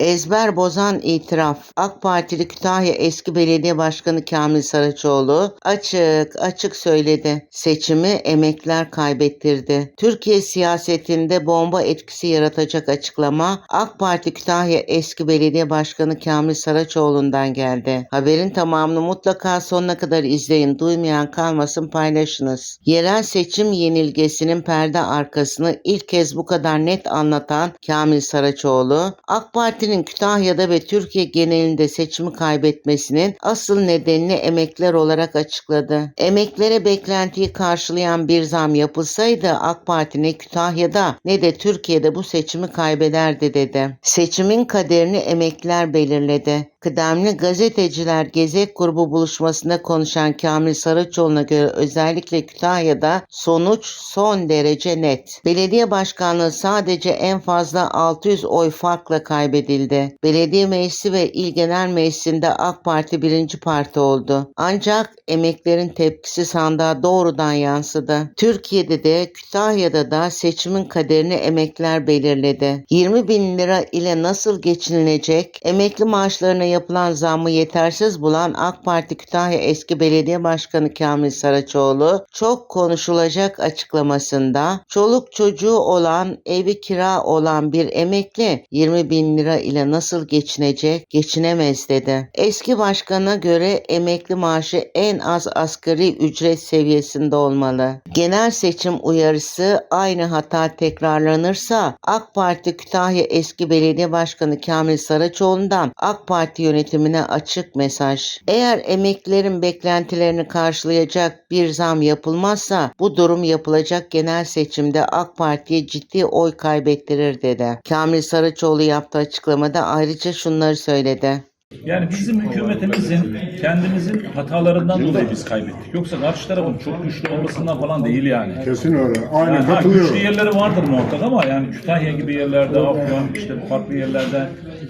Ezber bozan itiraf. AK Partili Kütahya eski belediye başkanı Kamil Saraçoğlu açık açık söyledi. Seçimi emekler kaybettirdi. Türkiye siyasetinde bomba etkisi yaratacak açıklama AK Parti Kütahya eski belediye başkanı Kamil Saraçoğlu'ndan geldi. Haberin tamamını mutlaka sonuna kadar izleyin. Duymayan kalmasın paylaşınız. Yerel seçim yenilgesinin perde arkasını ilk kez bu kadar net anlatan Kamil Saraçoğlu, AK Parti'nin Kütahya'da ve Türkiye genelinde seçimi kaybetmesinin asıl nedenini emekler olarak açıkladı. Emeklere beklentiyi karşılayan bir zam yapılsaydı AK Parti ne Kütahya'da ne de Türkiye'de bu seçimi kaybederdi dedi. Seçimin kaderini emekler belirledi. Kıdemli gazeteciler Gezek grubu buluşmasında konuşan Kamil Saraçoğlu'na göre özellikle Kütahya'da sonuç son derece net. Belediye başkanlığı sadece en fazla 600 oy farkla kaybedildi. Belediye meclisi ve il genel meclisinde AK Parti birinci parti oldu. Ancak emeklerin tepkisi sandığa doğrudan yansıdı. Türkiye'de de Kütahya'da da seçimin kaderini emekler belirledi. 20 bin lira ile nasıl geçinilecek? Emekli maaşlarına yapılan zammı yetersiz bulan AK Parti Kütahya eski belediye başkanı Kamil Saraçoğlu çok konuşulacak açıklamasında çoluk çocuğu olan evi kira olan bir emekli 20 bin lira ile nasıl geçinecek? Geçinemez dedi. Eski başkana göre emekli maaşı en az asgari ücret seviyesinde olmalı. Genel seçim uyarısı aynı hata tekrarlanırsa AK Parti Kütahya eski belediye başkanı Kamil Saraçoğlu'ndan AK Parti yönetimine açık mesaj. Eğer emeklilerin beklentilerini karşılayacak bir zam yapılmazsa bu durum yapılacak genel seçimde AK Parti'ye ciddi oy kaybettirir dedi. Kamil Saraçoğlu yaptığı açıklamada ayrıca şunları söyledi. Yani bizim hükümetimizin kendimizin hatalarından dolayı biz kaybettik. Yoksa karşı tarafın çok güçlü olmasından falan değil yani. Kesin öyle. Aynen Yani ha, katılıyorum. güçlü yerleri vardır muhakkak ama yani Kütahya gibi yerlerde, Afyon, işte farklı yerlerde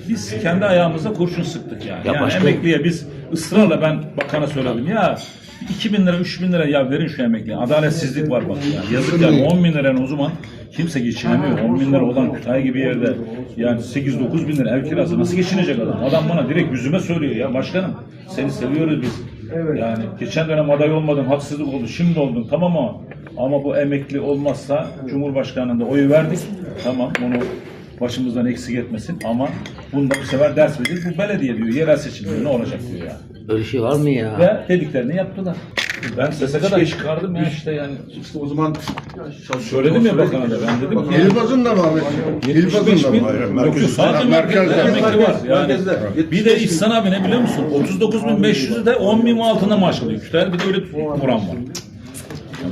biz kendi ayağımıza kurşun sıktık yani. Ya yani başka- emekliye biz ısrarla ben bakana söyledim ya 2 bin lira, 3 bin lira ya verin şu emekliye. Adaletsizlik var bak ya. Yazık yani 10 bin liranın o zaman kimse geçinemiyor. 10 bin lira olan Kütahya gibi yerde yani 8-9 bin lira ev kirası nasıl geçinecek adam? Adam bana direkt yüzüme söylüyor ya başkanım seni seviyoruz biz. Yani geçen dönem aday olmadın, haksızlık oldu, şimdi oldun tamam ama ama bu emekli olmazsa Cumhurbaşkanı'nda oyu verdik. Tamam bunu başımızdan eksik etmesin ama bunda bu sefer ders vereceğiz. Bu belediye diyor, yerel seçim diyor, ne olacak diyor ya. Öyle şey var mı ya? Ve dediklerini yaptılar. Ben SSK'da da çıkardım ya işte yani. İşte o zaman Söyledim ya bakana da ben dedim ki. İlbaz'ın da abi? 75 İlbaz'ın da yok yok, sadece Merkezde. merkezde emekli var. Yani, bir de İhsan abi ne biliyor musun? 39.500'ü de 10 bin altında maaş alıyor. Bir de öyle bir kuran var.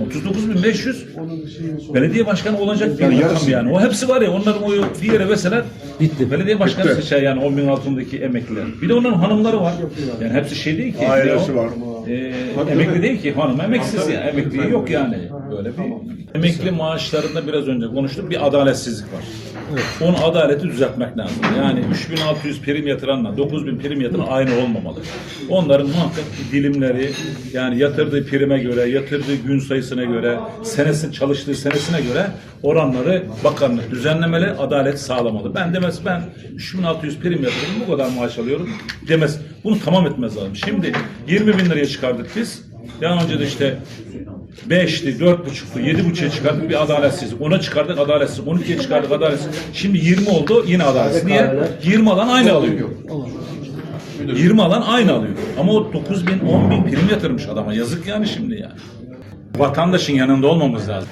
Yani 39.500 belediye başkanı olacak bir rakam yani. O hepsi var ya onların oyu bir yere verseler bitti. Belediye başkanı Bitti. seçer yani 10 bin altındaki emekliler. Bir de onların hanımları var. Yani hepsi şey değil ki. Ailesi o? var. Ee, emekli değil ki hanım emeksiz ya emekli yok yani böyle bir emekli maaşlarında biraz önce konuştuk bir adaletsizlik var. Onun adaleti düzeltmek lazım. Yani 3600 prim yatıranla 9000 prim yatıran aynı olmamalı. Onların muhakkak dilimleri yani yatırdığı prime göre, yatırdığı gün sayısına göre, senesin çalıştığı senesine göre oranları bakanlık düzenlemeli, adalet sağlamalı. Ben demez ben 3600 prim yatırdım bu kadar maaş alıyorum demez. Bunu tamam etmez lazım. Şimdi 20 bin liraya çıkardık biz. Daha önce de işte 5'ti, 4,5'tu, 7,5'e çıkardık bir adaletsizlik. Ona çıkardık adaletsiz. 12'ye çıkardık adaletsiz. Şimdi 20 oldu yine adaletsiz. Niye? 20 alan aynı alıyor. 20 alan aynı alıyor. Ama o 9 bin, 10 bin prim yatırmış adama. Yazık yani şimdi yani. Vatandaşın yanında olmamız lazım.